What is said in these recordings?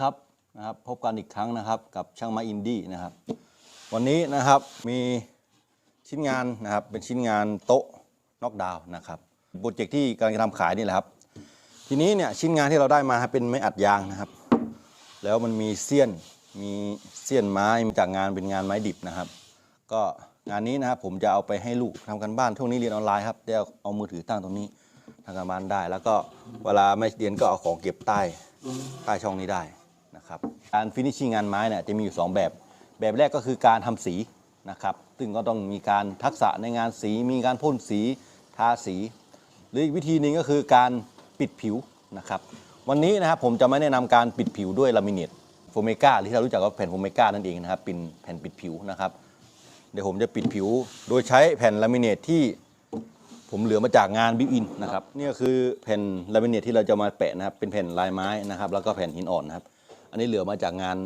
ครับนะครับพบกันอีกครั้งนะครับกับช่างไม้อินดี้นะครับ วันนี้นะครับมีชิ้นงานนะครับเป็นชิ้นงานโต๊ะน็อกดาวน์นะครับโปรเจกต์ที่กำลังจะทำขายนี่แหละครับ ทีนี้เนี่ยชิ้นงานที่เราได้มาเป็นไม้อัดยางนะครับ แล้วมันมีเสี้ยนมีเสี้ยนไม้มาจากงานเป็นงานไม้ดิบนะครับ ก็งานนี้นะครับผมจะเอาไปให้ลูกทำกันบ้านช่วงนี้เรียนออนไลน์ครับได้เอาเอามือถือตั้งตรงนี้ทำกันบ้านได้ แล้วก็เวลาไม่เรียนก็เอาของเก็บใต้ใต้ช่องนี้ได้ ครับการฟินิชชิ่งงานไม้เนี่ยจะมีอยู่ 2 แบบ แบบแรกก็คือการทำสีนะครับซึ่งก็ต้องมีการทักษะในงานสี มีการพ่นสีทาสี หรืออีกวิธีหนึ่งก็คือการปิดผิวนะครับวันนี้นะครับผมจะไม่แนะนำการปิดผิวด้วยลามิเนตโฟเมกาหรือที่เรารู้จักว่าแผ่นโฟเมกานั่นเองนะครับเป็นแผ่นปิดผิวนะครับเดี๋ยวผมจะปิดผิว โดยใช้แผ่นลามิเนตที่ผมเหลือมาจากงานบิวอินนะครับนี่ก็คือแผ่นลามิเนตที่เราจะมาแปะนะครับเป็นแผ่นลายไม้นะครับ แล้วก็แผ่นหินอ่อนนะครับ อันนี้เหลือมาจากงาน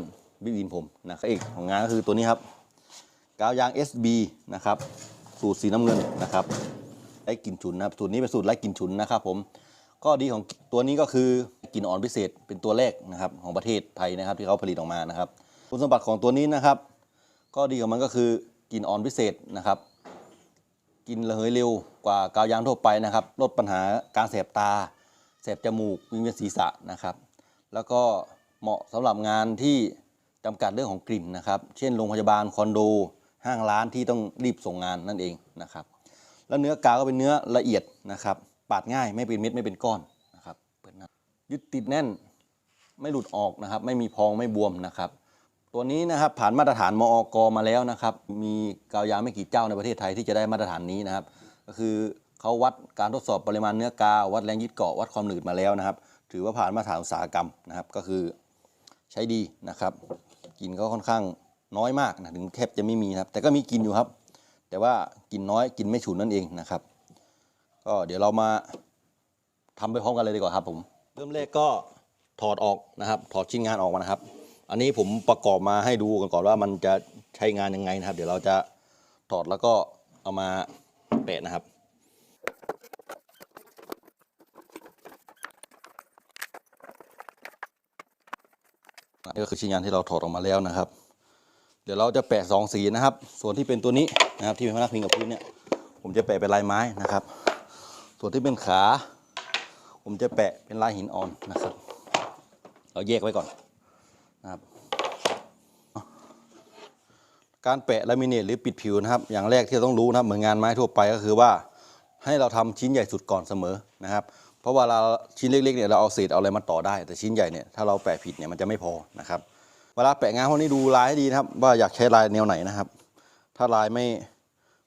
บิวินผมนะครับอีกของงานก็คือตัวนี้ครับกาวยาง SB นะครับสูตรสีน้ำเงินนะครับไร้กลิ่นฉุนนะครับสูตรนี้เป็นสูตรไร้กลิ่นฉุนนะครับผมข้อดีของตัวนี้ก็คือกลิ่นอ่อนพิเศษเป็นตัวแรกนะครับของประเทศไทยนะครับที่เขาผลิตออกมานะครับคุณสมบัติของตัวนี้นะครับข้อดีของมันก็คือกลิ่นอ่อนพิเศษนะครับกินระเหยเร็วกว่ากาวยางทั่วไปนะครับ ลดปัญหาการแสบตา แสบจมูกวิงเวียนศีรษะนะครับ แล้วก็ เหมาะสำหรับงานที่จำกัดเรื่องของกลิ่นนะครับ เช่นโรงพยาบาลคอนโด ห้างร้านที่ต้องรีบส่งงานนั่นเองนะครับ แล้วเนื้อกาวก็เป็นเนื้อละเอียดนะครับ ปาดง่ายไม่เป็นเม็ดไม่เป็นก้อนนะครับเปิดน้ายึดติดแน่นไม่หลุดออกนะครับ ไม่มีพองไม่บวมนะครับ ตัวนี้นะครับผ่านมาตรฐานมอกมาแล้วนะครับ มีกาวยางไม่กี่เจ้าในประเทศไทยที่จะได้มาตรฐานนี้นะครับ ก็คือเขาวัดการทดสอบปริมาณเนื้อกาววัดแรงยึดเกาะวัดความหนืดมาแล้วนะครับ ถือว่าผ่านมาตรฐานอุตสาหกรรมนะครับ ก็คือ ใช้ดีนะครับกลินก็ค่อนข้างน้อยมากนะถึงแทบจะไม่มีนะครับ แต่ก็มีกลินอยู่ครับ แต่ว่ากลินน้อยกลินไม่ฉุนนั่นเองนะครับ ก็เดี๋ยวเรามาทำไปพร้อมกันเลยดีกว่าครับผมเริ่มแรกก็ถอดออกนะครับ ถอดชิ้นงานออกมานะครับ อันนี้ผมประกอบมาให้ดูกันก่อนว่ามันจะใช้งานยังไงนะครับ เดี๋ยวเราจะถอดแล้วก็เอามาแปะนะครับ นี่ก็คือชิ้นงานที่เราถอดออกมาแล้วนะครับ เดี๋ยวเราจะแปะสองสีนะครับ ส่วนที่เป็นตัวนี้นะครับที่เป็นพนักพิงกับพื้นเนี่ยผมจะแปะเป็นลายไม้นะครับ ส่วนที่เป็นขา ผมจะแปะเป็นลายหินอ่อนนะครับ เราแยกไว้ก่อนนะครับ การแปะลามิเนตหรือปิดผิวนะครับ อย่างแรกที่เราต้องรู้นะครับเหมือนงานไม้ทั่วไปก็คือว่าให้เราทำชิ้นใหญ่สุดก่อนเสมอนะครับ เพราะว่าเราชิ้นเล็กๆเนี่ยเราเอาเศษเอาอะไรมาต่อได้ แต่ชิ้นใหญ่เนี่ยถ้าเราแปะผิดเนี่ยมันจะไม่พอนะครับ เวลาแปะงานพวกนี้ดูลายให้ดีนะครับ ว่าอยากใช้ลายแนวไหนนะครับ ถ้าลายไม่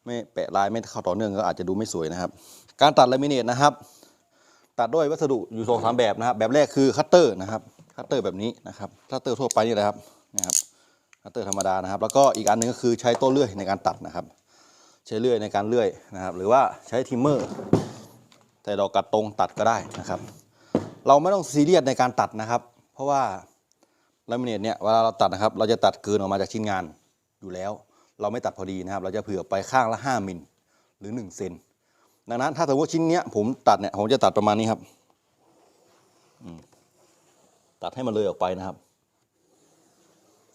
ไม่แปะลายไม่เข้าต่อเนื่องก็อาจจะดูไม่สวยนะครับ การตัดลามิเนตนะครับ ตัดด้วยวัสดุอยู่สองสามแบบนะครับ แบบแรกคือคัตเตอร์นะครับ คัตเตอร์แบบนี้นะครับ คัตเตอร์ทั่วไปนี่แหละครับนะครับคัตเตอร์ธรรมดานะครับ แล้วก็อีกอันหนึงก็คือใช้โต้เลื่อยในการตัดนะครับ ใช้เลื่อยในการเลื่อยนะครับ หรือว่าใช้ทิมเมอร์ แต่ดอกกัดตรงตัดก็ได้นะครับ เราไม่ต้องซีเรียสในการตัดนะครับ เพราะว่าลามิเนตเนี่ยเวลาเราตัดนะครับ เราจะตัดเกินออกมาจากชิ้นงานอยู่แล้ว เราไม่ตัดพอดีนะครับ เราจะเผื่อไปข้างละ 5มิลหรือ1เซนดังนั้นถ้าสมมติชิ้นเนี้ยผมตัดเนี่ยผมจะตัดประมาณนี้ครับตัดให้มันเลยออกไปนะครับ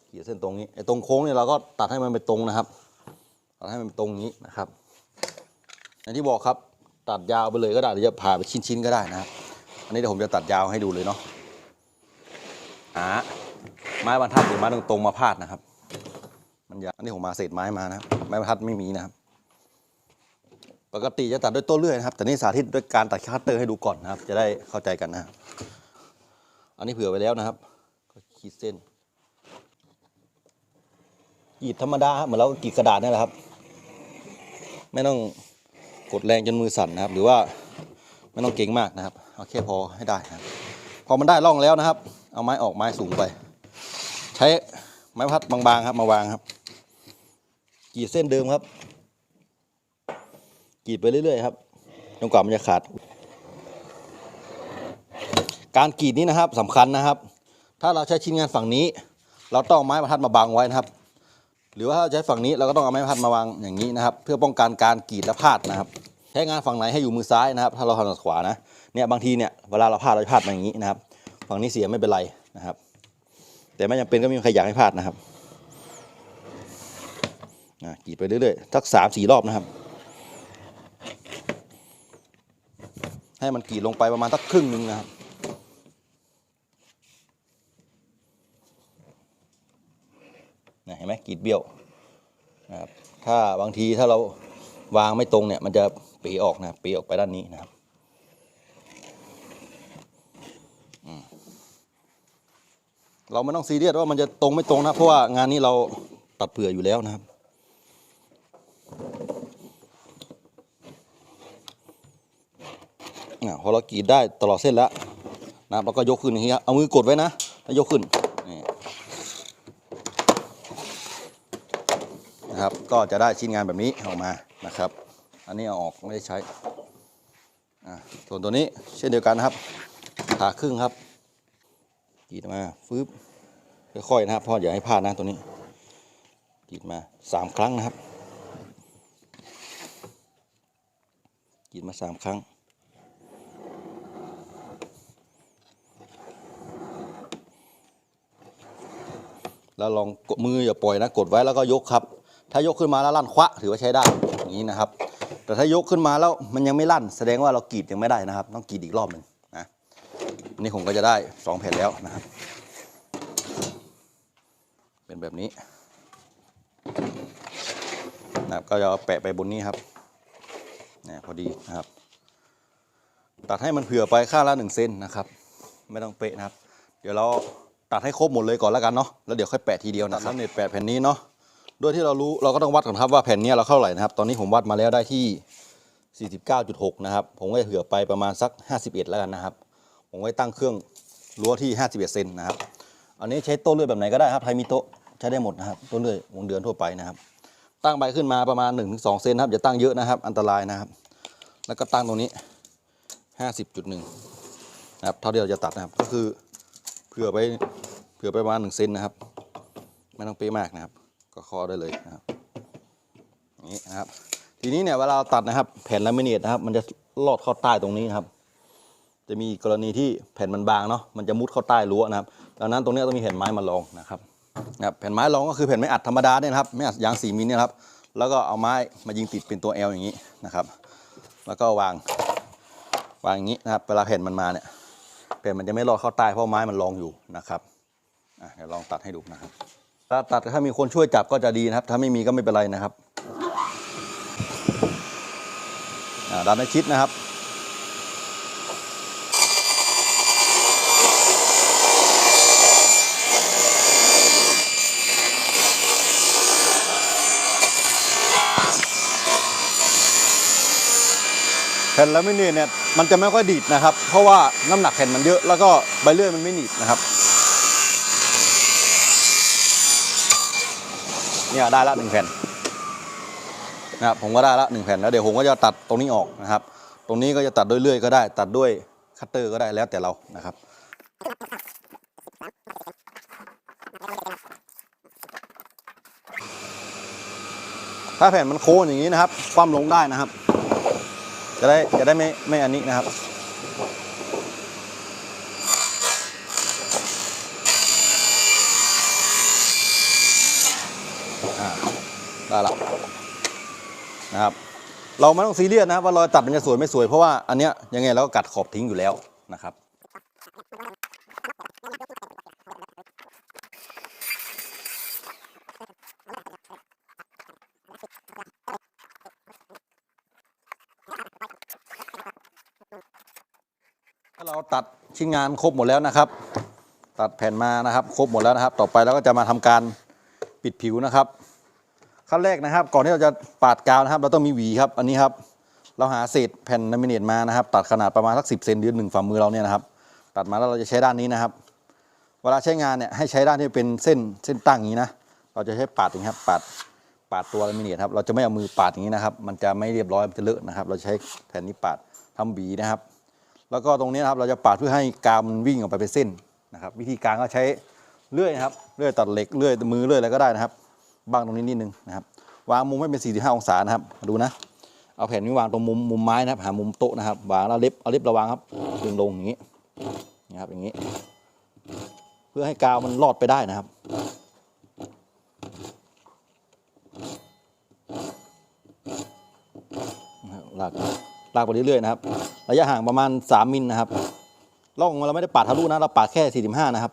เกี่ยเส้นตรงนี้ไอ้ตรงโค้งเนี่ยเราก็ตัดให้มันเป็นตรงนะครับ ตัดให้มันเป็นตรงนี้นะครับอย่างที่บอกครับ ตัดยาวไปเลยก็ได้หรือจะผ่าไปชิ้นๆก็ได้นะครับอันนี้เดี๋ยวผมจะตัดยาวให้ดูเลยเนาะอ่าไม้บรรทัดหรือไม้ตรงๆมาพาดนะครับ มันยาวอันนี้ผมมาเศษไม้มานะครับไม้บรรทัดไม่มีนะครับ ปกติจะตัดด้วยต้นเลื่อยนะครับ แต่นี่สาธิตด้วยการตัดคัตเตอร์ให้ดูก่อนนะครับ จะได้เข้าใจกันนะครับอันนี้เผื่อไว้แล้วนะครับ ก็ขีดเส้นกรีดธรรมดาเหมือนเรากรีดกระดาษนี่แหละครับ ไม่ต้อง กดแรงจนมือสั่นนะครับ หรือว่าไม่ต้องเก่งมากนะครับเอาแค่พอให้ได้นะครับ พอมันได้ร่องแล้วนะครับ เอาไม้ออกไม้สูงไป ใช้ไม้พัดบางๆครับมาวางครับกรีดเส้นเดิมครับกรีดไปเรื่อยๆครับจนกว่ามันจะขาด การกรีดนี้นะครับสำคัญนะครับ ถ้าเราใช้ชิ้นงานฝั่งนี้ เราต้องไม้บรรทัดมาบังไว้นะครับ หรือว่าถ้าใช้ฝั่งนี้เราก็ต้องเอาไม้บรรทัดมาวางอย่างนี้นะครับ เพื่อป้องกันการกรีดและพลาดนะครับ ใช้งานฝั่งไหนให้อยู่มือซ้ายนะครับ ถ้าเราถนัดขวานะเนี่ยบางทีเนี่ยเวลาเราพลาดเราจะพลาดมาอย่างนี้นะครับ ฝั่งนี้เสียไม่เป็นไรนะครับ แต่ไม่จำเป็นก็ไม่มีใครอยากให้พลาดนะครับอะกรีดไปเรื่อยๆสักสามสี่รอบนะครับ ให้มันกรีดลงไปประมาณสักครึ่งหนึ่งนะครับ นะเห็นไหมกรีดเบี้ยวนะครับถ้าบางทีถ้าเราวางไม่ตรงเนี่ยมันจะปีออกนะปีออกไปด้านนี้นะครับเราไม่ต้องซีเรียสว่ามันจะตรงไม่ตรงนะเพราะว่างานนี้เราตัดเผื่ออยู่แล้วนะครับ พอเรากรีดได้ตลอดเส้นแล้วนะเราก็ยกขึ้นอย่างนี้ครับเอามือกดไว้นะแล้วยกขึ้น นะครับ ก็จะได้ชิ้นงานแบบนี้ออกมานะครับ อันนี้เอาออกไม่ได้ใช้อะส่วนตัวนี้เช่นเดียวกันนะครับผ่าครึ่งครับกรีดมาฟืบค่อยๆนะครับพราะอย่าให้พลาดนะตัวนี้กรีดมาสามครั้งนะครับกรีดมาสามครั้งแล้วลองมืออย่าปล่อยนะ กดไว้แล้วก็ยกครับ ถ้ายกขึ้นมาแล้วลั่นคว้าถือว่าใช้ได้อย่างนี้นะครับ แต่ถ้ายกขึ้นมาแล้วมันยังไม่ลั่น แสดงว่าเรากรีดยังไม่ได้นะครับ ต้องกรีดอีกรอบหนึ่งนะนนี้ผมก็จะได้สองแผ่นแล้วนะครับ เป็นแบบนี้นะครับก็จะแปะไปบนนี้ครับเนี่ยพอดีนะครับ ตัดให้มันเผื่อไปข้างละหนึ่งเซนนะครับ ไม่ต้องเป๊ะนะครับ เดี๋ยวเราตัดให้ครบหมดเลยก่อนแล้วกันเนาะแล้วเดี๋ยวค่อยแปะทีเดียวนะครับเน็ตแปะแผ่นนี้เนาะ โดยที่เรารู้เราก็ต้องวัดก่อนครับว่าแผ่นนี้เราเข้าเท่าไหร่นะครับ ตอนนี้ผมวัดมาแล้วได้ที่ 49.6 นะครับ ผมก็จะเผื่อไปประมาณสัก 51 แล้วกันนะครับ ผมไว้ตั้งเครื่องรั้วที่ 51 เซนนะครับ อันนี้ใช้โต้เลื่อยแบบไหนก็ได้ครับใครมีโต๊ะใช้ได้หมดนะครับโต้เลื่อยวงเดือนทั่วไปนะครับ ตั้งใบขึ้นมาประมาณ 1-2 เซนครับอย่าตั้งเยอะนะครับ อันตรายนะครับ แล้วก็ตั้งตรงนี้ 50.1 นะครับเท่าที่เราจะตัดนะครับก็คือเผื่อไปเผื่อไปประมาณหนึ่งเซนนะครับไม่ต้องเป๊ะมากนะครับ ก็เคอได้เลยนะครับนี้นะครับ ทีนี้เนี่ยเวลาตัดนะครับ แผ่นลามิเนตนะครับ มันจะลอดเข้าใต้ตรงนี้นะครับ จะมีกรณีที่แผ่นมันบางเนาะมันจะมุดเข้าใต้รั้วนะครับดังนั้นตรงนี้ต้องมีแผ่นไม้มารองนะครับนะครับแผ่นไม้รองก็คือแผ่นไม้อัดธรรมดาเนี่ยนะครับไม่อัดยาง4มิลเนี่ยครับแล้วก็เอาไม้มายิงติดเป็นตัว L อย่างนี้นะครับ แล้วก็วางวางอย่างนี้นะครับเวลาแผ่นมันมาเนี่ยแผ่นมันจะไม่รอดเข้าใต้เพราะไม้มันรองอยู่นะครับเดี๋ยวลองตัดให้ดูนะครับ ถ้าตัดถ้ามีคนช่วยจับก็จะดีนะครับ ถ้าไม่มีก็ไม่เป็นไรนะครับอ่าดันให้ชิดนะครับแผ่นแลามิเนตเนี่ยมันจะไม่ค่อยดีดนะครับ เพราะว่าน้ำหนักแผ่นมันเยอะแล้วก็ใบเลื่อยมันไม่หนีบนะครับ เนี่ยได้ละหนึ่งแผ่นนะครับผมก็ได้ละหนึ่งแผ่นแล้วเดี๋ยวผมก็จะตัดตรงนี้ออกนะครับ ตรงนี้ก็จะตัดด้วยเลื่อยก็ได้ ตัดด้วยคัตเตอร์ก็ได้แล้วแต่เรานะครับถ้าแผ่นมันโค้งอย่างนี้นะครับ คว่ำลงได้นะครับ จะได้จะได้ไม่ไม่อันนี้นะครับ ได้ละนะครับ เราไม่ต้องซีเรียสนะว่ารอยตัดมันจะสวยไม่สวยเพราะว่าอันเนี้ยยังไงเราก็กัดขอบทิ้งอยู่แล้วนะครับถ้าเราตัดชิ้นงานครบหมดแล้วนะครับ ตัดแผ่นมานะครับ ครบหมดแล้วนะครับ ต่อไปเราก็จะมาทำการ ปิดผิวนะครับ ขั้นแรกนะครับ ก่อนที่เราจะปาดกาวนะครับ เราต้องมีหวีครับ อันนี้ครับ เราหาเศษแผ่นลามิเนตมานะครับ ตัดขนาดประมาณสักสิบเซนหรือหนึ่งฝ่ามือเราเนี่ยนะครับ ตัดมาแล้วเราจะใช้ด้านนี้นะครับ เวลาใช้งานเนี่ยให้ใช้ด้านที่เป็นเส้นเส้นตั้งอย่างนี้นะ เราจะใช้ปาดอย่างนี้ครับ ปาดปาดตัวลามิเนตครับ เราจะไม่เอามือปาดอย่างนี้นะครับ มันจะไม่เรียบร้อยมันจะเลอะนะครับ เราใช้แผ่นนี้ปาดทำหวีนะครับ แล้วก็ตรงนี้นะครับ เราจะปาดเพื่อให้กาวมันวิ่งออกไปเป็นเส้นนะครับ วิธีการก็ใช้ เลื่อยนะครับเลื่อยตัดเหล็กเลื่อยมือเลื่อยอะไรก็ได้นะครับบางตรงนี้นิดนึงนะครับวางมุมให้เป็น 45 องศานะครับดูนะ เอาแผ่นนี้วางตรงมุมมุมไม้นะครับหามุมโต๊ะนะครับวางแล้วเล็บเอาเล็บระวางครับดึงลงอย่างนี้นะครับอย่างนี้ เพื่อให้กาวมันรอดไปได้นะครับลากลากไปเรื่อยๆนะครับ ระยะห่างประมาณ 3 มิลนะครับล่องเราไม่ได้ปาดทะลุนะเราปาดแค่ 45 นะครับ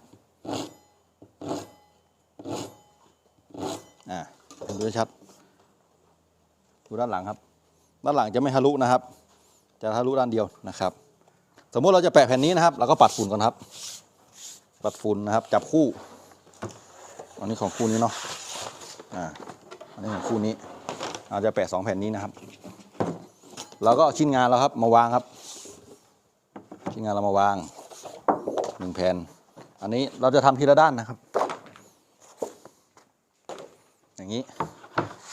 อ่าดูชัดดูด้านหลังครับ ด้านหลังจะไม่ทะลุนะครับ จะทะลุด้านเดียวนะครับ สมมุติเราจะแปะแผ่นนี้นะครับเราก็ปัดฝุ่นก่อนครับ ปัดฝุ่นนะครับ จับคู่ อันนี้ของคู่นี้เนาะอ่าอันนี้ของคู่นี้เราจะแปะสองแผ่นนี้นะครับเราก็ชิ้นงานเราครับมาวางครับ ชิ้นงานเรามาวางหนึ่งแผ่น อันนี้เราจะทำทีละด้านนะครับ อย่างนี้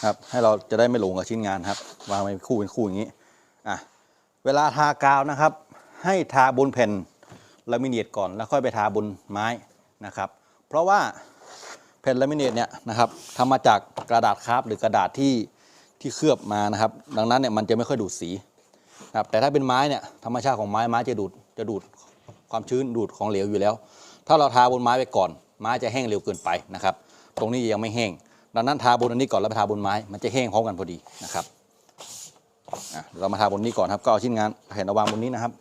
ครับให้เราจะได้ไม่หลงกับชิ้นงานครับ วางเป็นคู่เป็นคู่อย่างนี้อะเวลาทากาวนะครับ ให้ทาบนแผ่นลามิเนตก่อนแล้วค่อยไปทาบนไม้นะครับ เพราะว่าแผ่นลามิเนตเนี่ยนะครับทำมาจากกระดาษคราฟหรือกระดาษที่ที่เคลือบมานะครับ ดังนั้นเนี่ยมันจะไม่ค่อยดูดสีนะครับแต่ถ้าเป็นไม้เนี่ยธรรมชาติของไม้ไม้จะดูดจะดูดความชื้นดูดของเหลวอยู่แล้ว ถ้าเราทาบนไม้ไปก่อน ไม้จะแห้งเร็วเกินไปนะครับ ตรงนี้ยังไม่แห้ง ดังนั้นทาบนอันนี้ก่อนแล้วไปทาบนไม้ มันจะแห้งพร้อมกันพอดีนะครับเดี๋ยวเรามาทาบนนี้ก่อนครับ ก็เอาชิ้นงานแผ่นเอาวางบนนี้นะครับ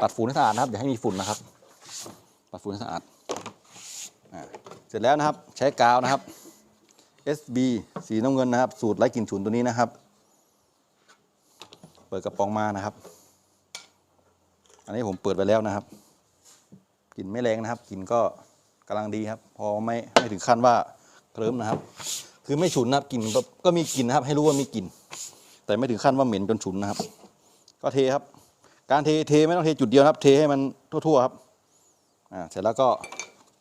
ปัดฝุ่นให้สะอาดนะครับอย่าให้มีฝุ่นนะครับ ปัดฝุ่นให้สะอาดเสร็จแล้วนะครับใช้กาวนะครับ SB สีน้ำเงินนะครับ สูตรไร้กลิ่นฉุนตัวนี้นะครับ เปิดกระป๋องมานะครับ อันนี้ผมเปิดไปแล้วนะครับกลิ่นไม่แรงนะครับกลิ่นก็กำลังดีครับ พอไม่ไม่ถึงขั้นว่า เคลิ้มนะครับ คือไม่ฉุนนะครับกลิ่นแบบก็มีกลิ่นนะครับ ให้รู้ว่ามีกลิ่น แต่ไม่ถึงขั้นว่าเหม็นจนฉุนนะครับ ก็เทครับ การเทเทไม่ต้องเทจุดเดียวนะครับ เทให้มันทั่วๆครับอ่าเสร็จแล้วก็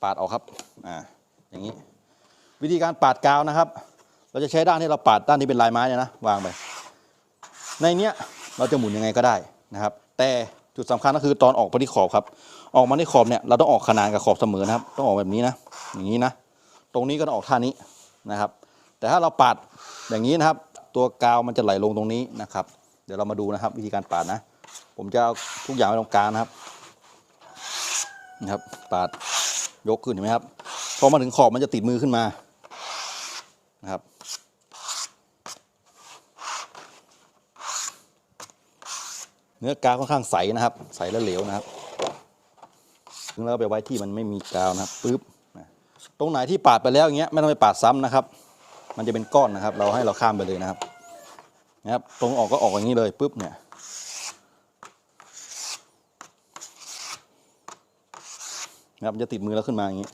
ปาดออกครับอ่าอย่างนี้ วิธีการปาดกาวนะครับ เราจะใช้ด้านที่เราปาดด้านที่เป็นลายไม้เนี่ยนะวางไป ในเนี้ยเราจะหมุนยังไงก็ได้นะครับ แต่จุดสำคัญก็คือตอนออกไปที่ขอบครับ ออกมาที่ขอบเนี่ยเราต้องออกขนานกับขอบเสมอนะครับ ต้องออกแบบนี้นะ อย่างนี้นะ ตรงนี้ก็ต้องออกท่านี้นะครับ แต่ถ้าเราปาดอย่างนี้นะครับ ตัวกาวมันจะไหลลงตรงนี้นะครับ เดี๋ยวเรามาดูนะครับวิธีการปาดนะ ผมจะเอาทุกอย่างไว้ตรงกลางนะครับนะครับปาดยกขึ้นเห็นไหมครับพอมาถึงขอบมันจะติดมือขึ้นมานะครับเนื้อกาวค่อนข้างใสนะครับ ใสและเหลวนะครับถึงแล้วไปไว้ที่มันไม่มีกาวนะครับปึ๊บ ตรงไหนที่ปาดไปแล้วอย่างเงี้ยไม่ต้องไปปาดซ้ำนะครับ มันจะเป็นก้อนนะครับ เราให้เราข้ามไปเลยนะครับนะครับตรงออกก็ออกอย่างนี้เลยปึ๊บเนี่ยนะครับจะติดมือแล้วขึ้นมาอย่างนี้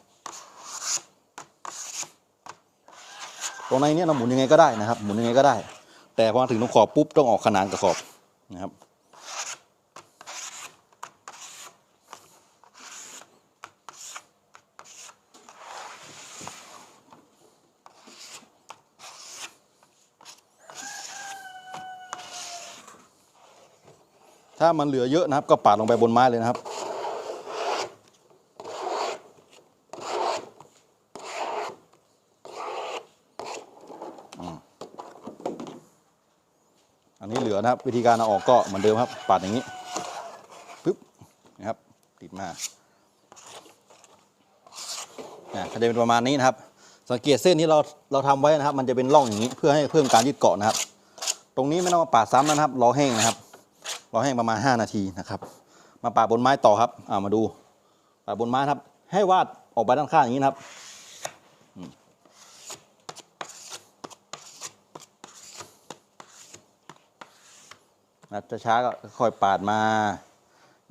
ตรงในเนี้เราหมุนยังไงก็ได้นะครับ หมุนยังไงก็ได้ แต่พอมาถึงตรงขอบปุ๊บต้องออกขนานกับขอบนะครับ ถ้ามันเหลือเยอะนะครับ ก็ปาดลงไปบนไม้เลยนะครับอันนี้เหลือนะครับ วิธีการเอาออกก็เหมือนเดิมครับ ปาดอย่างนี้ปึ๊บนะครับติดมาก็จะเป็นประมาณนี้นะครับ สังเกตเส้นที่เราเราทำไว้นะครับ มันจะเป็นร่องอย่างนี้เพื่อให้เพิ่มการยึดเกาะนะครับ ตรงนี้ไม่ต้องมาปาดซ้ำนะครับรอแห้งนะครับ รอแห้งประมาณ 5 นาทีนะครับ มาปาบนไม้ต่อครับอ่ามาดูปาบนไม้ครับ ให้วาดออกไปด้านข้างอย่างนี้นะครับนะจะช้าก็ค่อยปาดมา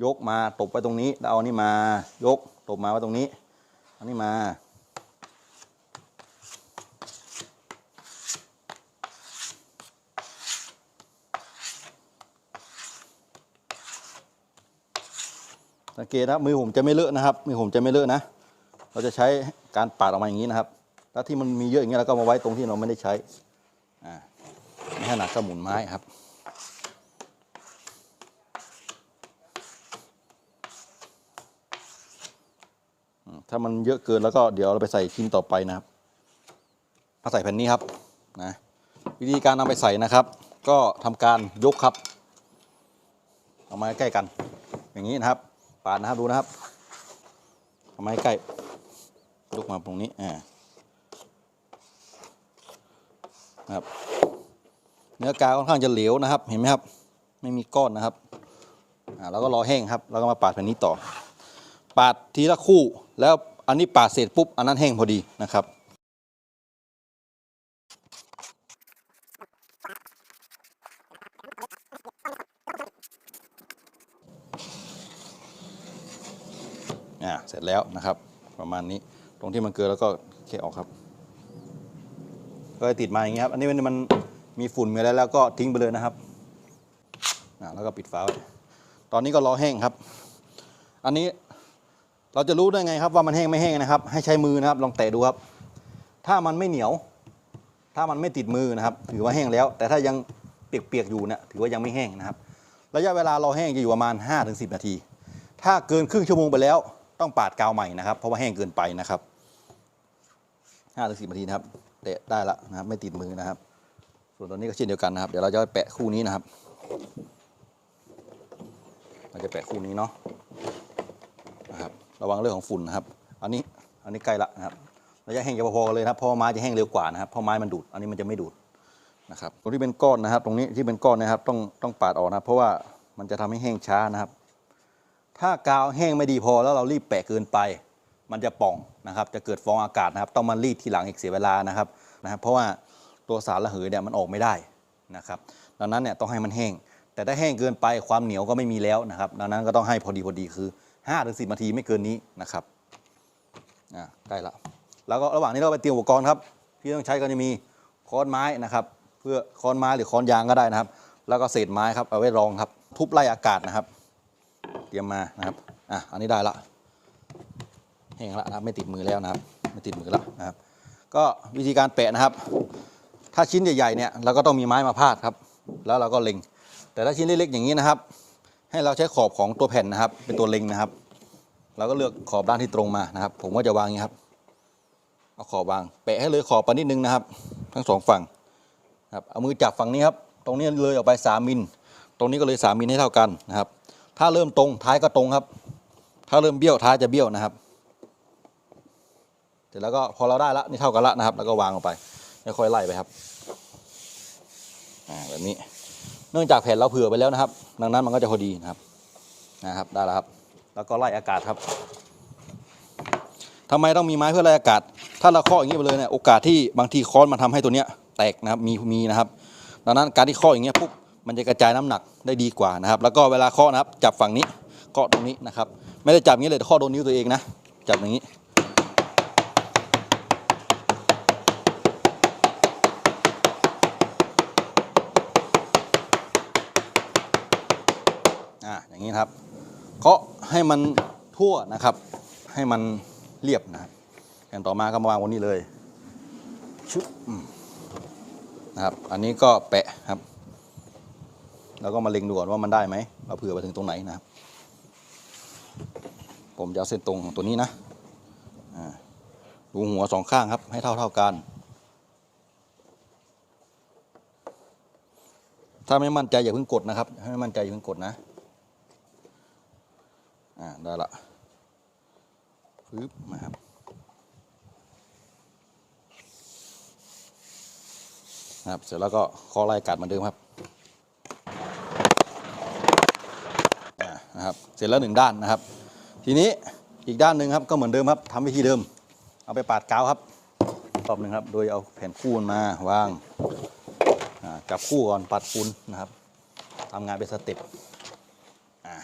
ยกมาตบไปตรงนี้แล้วเอานนี้มายกตบมาไว้ตรงนี้เอันนี้มา สังเกตนะครับมือผมจะไม่เลอะนะครับ มือผมจะไม่เลอะนะ เราจะใช้การปาดออกมาอย่างนี้นะครับ แล้วที่มันมีเยอะอย่างเงี้ยเราก็มาไว้ตรงที่เราไม่ได้ใช้อ่าไม่ขนาดสมุนไม้ครับถ้ามันเยอะเกินแล้วก็เดี๋ยวเราไปใส่ชิ้นต่อไปนะครับมาใส่แผ่นนี้ครับนะวิธีการนำไปใส่นะครับ ก็ทำการยกครับ เอามาใกล้กัน อย่างนี้นะครับ ปาดนะครับดูนะครับเอาไม้ใกล้ลุกมาตรงนี้อ่านะครับเนื้อกาวค่อนข้างจะเหลวนะครับ เห็นไหมครับ ไม่มีก้อนนะครับอ่าแล้วก็รอแห้งครับแล้วก็มาปาดแผ่นนี้ต่อ ปาดทีละคู่แล้วอันนี้ปาดเสร็จปุ๊บอันนั้นแห้งพอดีนะครับ อ่าเสร็จแล้วนะครับ ประมาณนี้ตรงที่มันเกินแล้วก็แค่ออกครับ ก็ติดมาอย่างนี้ครับ อันนี้มันมันมีฝุ่นมีอะไรแล้วก็ทิ้งไปเลยนะครับอ่าแล้วก็ปิดฝาไว้ตอนนี้ก็รอแห้งครับ อันนี้เราจะรู้ได้ไงครับว่ามันแห้งไม่แห้งนะครับ ให้ใช้มือนะครับ ลองแตะดูครับ ถ้ามันไม่เหนียว ถ้ามันไม่ติดมือนะครับ ถือว่าแห้งแล้ว แต่ถ้ายังเปียกๆอยู่เนี่ยถือว่ายังไม่แห้งนะครับ ระยะเวลารอแห้งจะอยู่ประมาณ 5-10 นาที ถ้าเกินครึ่งชั่วโมงไปแล้ว ต้องปาดกาวใหม่นะครับเพราะว่าแห้งเกินไปนะครับ5ถึง10นาทีนะครับเตะได้ละนะครับไม่ติดมือนะครับ ส่วนตัวนี้ก็เช่นเดียวกันนะครับ เดี๋ยวเราจะแปะคู่นี้นะครับ เราจะแปะคู่นี้เนาะนะครับ ระวังเรื่องของฝุ่นนะครับ อันนี้อันนี้ใกล้ละนะครับระยะแห้งจะพอๆกันเลยนะครับเพราะไม้จะแห้งเร็วกว่านะครับเพราะไม้มันดูดอันนี้มันจะไม่ดูดนะครับตรงที่เป็นก้อนนะครับ ตรงนี้ที่เป็นก้อนนะครับต้องต้องปาดออกนะเพราะว่ามันจะทำให้แห้งช้านะครับ ถ้ากาวแห้งไม่ดีพอแล้วเรารีบแปะเกินไป มันจะป่องนะครับจะเกิดฟองอากาศนะครับ ต้องมารีดทีหลังอีกเสียเวลานะครับนะครับ เพราะว่าตัวสารระเหยเนี่ยมันออกไม่ได้นะครับดังนั้นเนี่ยต้องให้มันแห้ง แต่ถ้าแห้งเกินไปความเหนียวก็ไม่มีแล้วนะครับ ดังนั้นก็ต้องให้พอดีพอดีคือ5ถึง10นาทีไม่เกินนี้นะครับอ่าใกล้ละแล้วก็ระหว่างนี้เราไปเตรียมอุปกรณ์ครับที่ต้องใช้ก็จะมีค้อนไม้นะครับ เพื่อค้อนไม้หรือค้อนยางก็ได้นะครับ แล้วก็เศษไม้ครับเอาไว้รองครับ ทุบไล่อากาศนะครับ เตรียมมานะครับอะอันนี้ได้ละแห้งละนะไม่ติดมือแล้วนะครับ ไม่ติดมือแล้วนะครับ ก็วิธีการแปะนะครับ ถ้าชิ้นใหญ่ๆเนี่ยเราก็ต้องมีไม้มาพาดครับ แล้วเราก็เล็ง แต่ถ้าชิ้นเล็กๆอย่างนี้นะครับ ให้เราใช้ขอบของตัวแผ่นนะครับ เป็นตัวเล็งนะครับ เราก็เลือกขอบด้านที่ตรงมานะครับ ผมก็จะวางอย่างนี้ครับเอาขอบวางแปะให้เลยขอบไปนิดนึงนะครับ ทั้งสองฝั่งครับเอามือจับฝั่งนี้ครับ ตรงนี้เลยออกไป3มิลตรงนี้ก็เลย3มิลให้เท่ากันนะครับ ถ้าเริ่มตรงท้ายก็ตรงครับ ถ้าเริ่มเบี้ยวท้ายจะเบี้ยวนะครับ เสร็จแล้วก็พอเราได้ละนี่เท่ากันละนะครับ แล้วก็วางลงไปค่อยๆไล่ไปครับอ่าแบบนี้ เนื่องจากแผ่นเราเผื่อไปแล้วนะครับ ดังนั้นมันก็จะพอดีนะครับนะครับได้แล้วครับ แล้วก็ไล่อากาศครับทำไมต้องมีไม้เพื่อไล่อากาศ ถ้าเราเคาะอย่างนี้ไปเลยเนี่ยโอกาสที่บางทีค้อนมันทำให้ตัวเนี้ยแตกนะครับมีมีนะครับ ดังนั้นการที่เคาะอย่างเงี้ยปุ๊บ มันจะกระจายน้ำหนักได้ดีกว่านะครับ แล้วก็เวลาเคาะนะครับ จับฝั่งนี้เคาะตรงนี้นะครับ ไม่ได้จับอย่างนี้เลยเคาะโดนนิ้วตัวเองนะ จับอย่างนี้ อ่าอย่างนี้ครับ เคาะให้มันทั่วนะครับ ให้มันเรียบนะครับอย่างต่อมาก็มาวางบนนี้เลยชุบนะครับ อันนี้ก็แปะครับ แล้วก็มาเล็งดูก่อนว่ามันได้ไหมเราเผื่อไปถึงตรงไหนนะครับ ผมจะเอาเส้นตรงของตัวนี้นะดูหัวสองข้างครับ ให้เท่าเท่ากัน ถ้าไม่มั่นใจอย่าเพิ่งกดนะครับถ้าไม่มั่นใจอย่าเพิ่งกดนะอ่าได้ละปึ๊บนะครับนะครับเสร็จแล้วก็เคอไล่กาศเหมือนเดิมครับอ่า นะครับ เสร็จแล้วหนึ่งด้านนะครับ ทีนี้อีกด้านหนึ่งครับก็เหมือนเดิมครับทำวิธีเดิม เอาไปปาดกาวครับรอบหนึ่งครับ โดยเอาแผ่นคู่มาวางจับคู่ก่อนปัดฝุ่นนะครับทำงานเป็นสเต็ปอ่า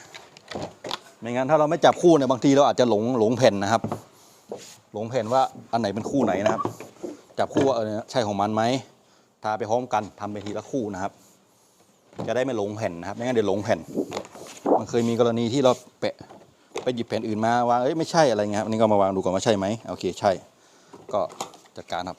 ไม่งั้นถ้าเราไม่จับคู่เนี่ยบางทีเราอาจจะหลงหลงแผ่นนะครับ หลงแผ่นว่าอันไหนเป็นคู่ไหนนะครับ จับคู่ว่าเออเนี่ยใช่ของมันไหมทาไปพร้อมกันทำไปทีละคู่นะครับ จะได้ไม่หลงแผ่นนะครับไม่งั้นเดี๋ยวหลงแผ่น มันเคยมีกรณีที่เราแปะไปหยิบแผ่นอื่นมาวางเอ้ยไม่ใช่อะไรเงี้ยครับอันนี้ก็มาวางดูก่อนว่าใช่ไหมโอเคใช่ ก็จัดการครับ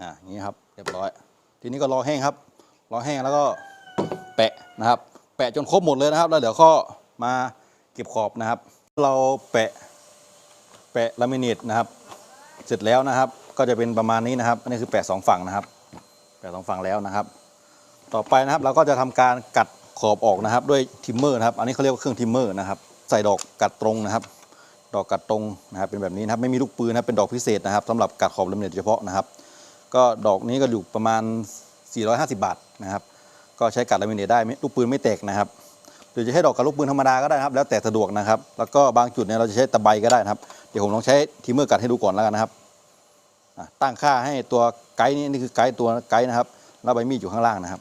อ่าอย่างนี้ครับ เรียบร้อย ทีนี้ก็รอแห้งครับ รอแห้งแล้วก็แปะนะครับ แปะจนครบหมดเลยนะครับ แล้วเดี๋ยวก็มาเก็บขอบนะครับ เราแปะแปะลามิเนตนะครับ เสร็จแล้วนะครับ ก็จะเป็นประมาณนี้นะครับ อันนี้คือแปะสองฝั่งนะครับ แปะสองฝั่งแล้วนะครับ ต่อไปนะครับเราก็จะทำการกัดขอบออกนะครับ ด้วยทิมเมอร์นะครับ อันนี้เขาเรียกว่าเครื่องทิมเมอร์นะครับ ใส่ดอกกัดตรงนะครับ ดอกกัดตรงนะครับ เป็นแบบนี้นะครับ ไม่มีลูกปืนนะครับ เป็นดอกพิเศษนะครับสำหรับกัดขอบลามิเนตโดเฉพาะนะครับ ก็ดอกนี้ก็อยู่ประมาณ 450 บาทนะครับ ก็ใช้กัดลามิเนตได้ลูกปืนไม่แตกนะครับ หรือจะใช้ดอกกับลูกปืนธรรมดาก็ได้นะครับ แล้วแต่สะดวกนะครับ แล้วก็บางจุดเนี่ยเราจะใช้ตะไบก็ได้นะครับ เดี๋ยวผมลองใช้ทิมเมอร์กัดให้ดูก่อนแล้วกันนะครับ ตั้งค่าให้ตัวไกด์นี่นี่คือไกด์ตัวไกด์นะครับ แล้วใบมีดอยู่ข้างล่างนะครับ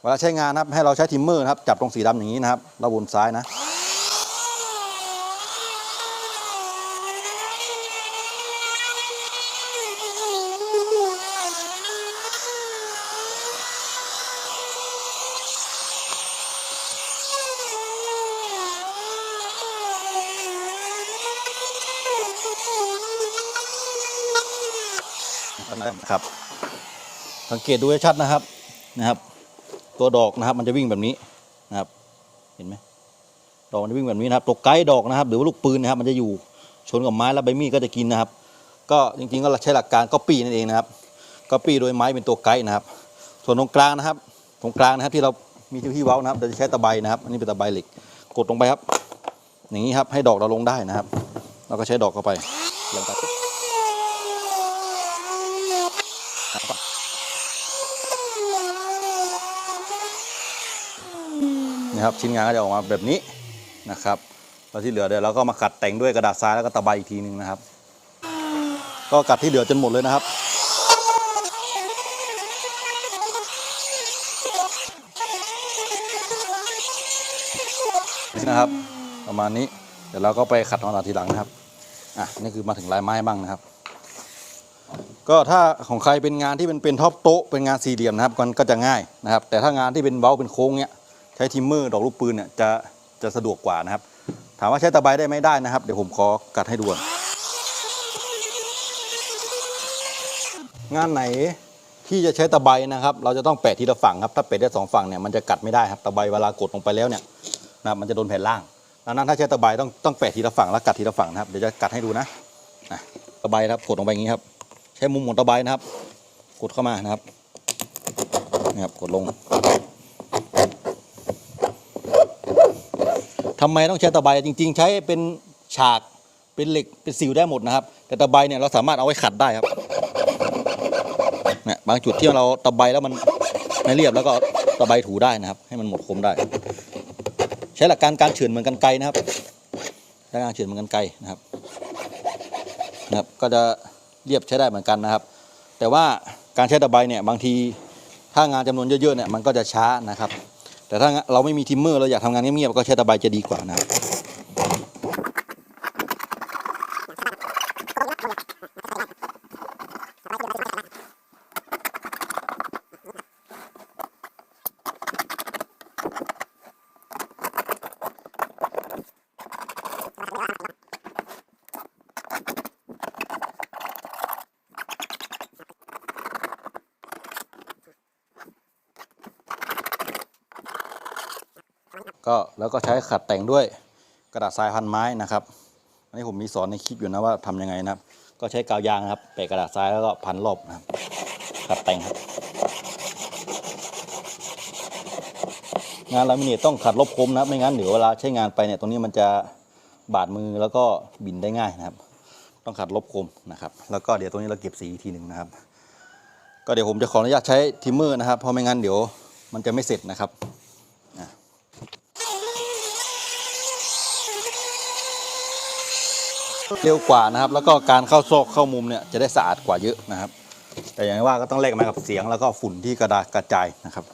เวลาใช้งานนะครับให้เราใช้ทิมเมอร์ครับจับตรงสีดำอย่างนี้นะครับแล้ววนซ้ายนะ นะครับ สังเกตดูให้ชัดนะครับนะครับ ตัวดอกนะครับมันจะวิ่งแบบนี้นะครับ เห็นไหมดอกมันจะวิ่งแบบนี้นะครับตัวไกด์ดอกนะครับ หรือว่าลูกปืนนะครับ มันจะอยู่ชนกับไม้แล้วใบมีดก็จะกินนะครับ ก็จริงๆก็ใช้หลักการก็ปีนั่นเองนะครับก็ปีโดยไม้เป็นตัวไกด์นะครับ ส่วนตรงกลางนะครับ ตรงกลางนะครับที่เรามีที่ที่เว้านะครับเราจะใช้ตะไบนะครับอันนี้เป็นตะไบเหล็กกดลงไปครับ อย่างนี้ครับให้ดอกเราลงได้นะครับ เราก็ใช้ดอกเข้าไป นะครับ ชิ้นงานก็จะออกมาแบบนี้นะครับแล้วที่เหลือเดี๋ยวเราก็มาขัดแต่งด้วยกระดาษทรายแล้วก็ตะไบอีกทีหนึ่งนะครับ ก็กัดที่เหลือจนหมดเลยนะครับนะครับ ประมาณนี้เดี๋ยวเราก็ไปขัดตอนตัดทีหลังนะครับอะนี่คือมาถึงลายไม้บ้างนะครับ ก็ถ้าของใครเป็นงานที่เป็นเป็นท็อปโต๊ะเป็นงานสี่เหลี่ยมนะครับมันก็จะง่ายนะครับ แต่ถ้างานที่เป็นเว้าเป็นโค้งเนี้ย ช้ทิมเมอร์ดอกลูกปืนเนี่ยจะจะสะดวกกว่านะครับ ถามว่าใช้ตะไบได้ไหมได้นะครับ เดี๋ยวผมขอกัดให้ดูก่อนงานไหนที่จะใช้ตะไบนะครับ เราจะต้องแปะทีละฝั่งครับ ถ้าแปะได้สองฝั่งเนี่ยมันจะกัดไม่ได้ครับตะไบเวลากดลงไปแล้วเนี่ยนะมันจะโดนแผ่นล่างดังนั้นถ้าใช้ตะไบต้องต้องแปะทีละฝั่งแล้วกัดทีละฝั่งนะครับเดี๋ยวจะกัดให้ดูนะอะตะไบครับกดลงไปอย่างนี้ครับ ใช้มุมหมุนตะไบนะครับ กดเข้ามานะครับนะครับกดลง ทำไมต้องใช้ตะไบจริง ๆ ใช้เป็นฉากเป็นเหล็กเป็นสิวได้หมดนะครับ แต่ตะไบเนี่ยเราสามารถเอาไว้ขัดได้ครับเนี่ยบางจุดที่เราตะไบแล้วมันไม่เรียบแล้วก็ตะไบถูได้นะครับ ให้มันหมดคมได้ ใช้หลักการการเฉือนเหมือนกันไกรนะครับหลักการเฉือนเหมือนกันไกรนะครับนะครับ ก็จะเรียบใช้ได้เหมือนกันนะครับ แต่ว่าการใช้ตะไบเนี่ยบางทีถ้างานจำนวนเยอะๆเนี่ยมันก็จะช้านะครับ แต่ถ้าเราไม่มีทิมเมอร์เราอยากทำงานเงียบๆก็ใช้ตะไบจะดีกว่านะครับ ก็แล้วก็ใช้ขัดแต่งด้วยกระดาษทรายพันไม้นะครับ อันนี้ผมมีสอนในคลิปอยู่นะว่าทำยังไงนะครับ ก็ใช้กาวยางครับแปะกระดาษทรายแล้วก็พันรอบนะครับขัดแต่งครับ งานลามิเนตต้องขัดลบคมนะไม่งั้นเดี๋ยวเวลาใช้งานไปเนี่ยตรงนี้มันจะบาดมือแล้วก็บินได้ง่ายนะครับ ต้องขัดลบคมนะครับ แล้วก็เดี๋ยวตรงนี้เราเก็บสีทีหนึ่งนะครับ ก็เดี๋ยวผมจะขออนุญาตใช้ทิมเมอร์นะครับเพราะไม่งั้นเดี๋ยวมันจะไม่เสร็จนะครับ เร็วกว่านะครับ แล้วก็การเข้าซอกเข้ามุมเนี่ยจะได้สะอาดกว่าเยอะนะครับ แต่อย่างว่าก็ต้องแลกมากับเสียงแล้วก็ฝุ่นที่กระดาษกระจายนะครับ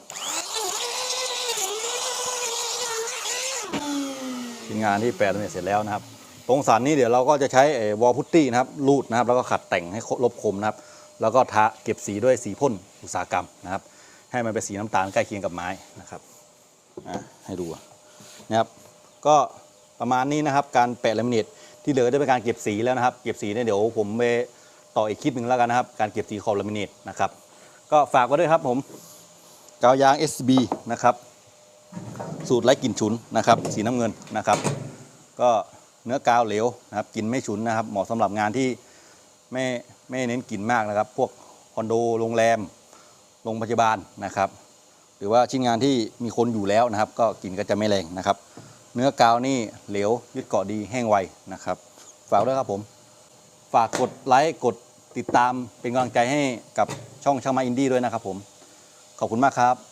ชิ้นงานที่แปลเนี่ยเสร็จแล้วนะครับ ตรงสันนี้เดี๋ยวเราก็จะใช้วอลพุตตี้นะครับรูดนะครับ แล้วก็ขัดแต่งให้ลบคมนะครับ แล้วก็ทาเก็บสีด้วยสีพ่นอุตสาหกรรมนะครับ ให้มันเป็นสีน้ำตาลใกล้เคียงกับไม้นะครับให้ดูนะครับ ก็ประมาณนี้นะครับการแปะลามิเนต ที่เหลือจะเป็นการเก็บสีแล้วนะครับ เก็บสีเนี่ยเดี๋ยวผมไปต่ออีกคลิปหนึ่งแล้วกันนะครับ การเก็บสีขอบลามิเนตนะครับ ก็ฝากไว้ด้วยครับผมกาวยาง SB นะครับ สูตรไร้กลิ่นฉุนนะครับ สีน้ำเงินนะครับ ก็เนื้อกาวเหลวนะครับกลิ่นไม่ฉุนนะครับ เหมาะสำหรับงานที่ไม่ไม่เน้นกลิ่นมากนะครับ พวกคอนโดโรงแรมโรงพยาบาลนะครับ หรือว่าชิ้นงานที่มีคนอยู่แล้วนะครับ ก็กลิ่นก็จะไม่แรงนะครับ เนื้อกาวนี่เหลวยึดเกาะดีแห้งไวนะครับ ฝากด้วยครับผม ฝากกดไลค์กดติดตามเป็นกำลังใจให้กับช่องช่างมาอินดี้ด้วยนะครับผม ขอบคุณมากครับ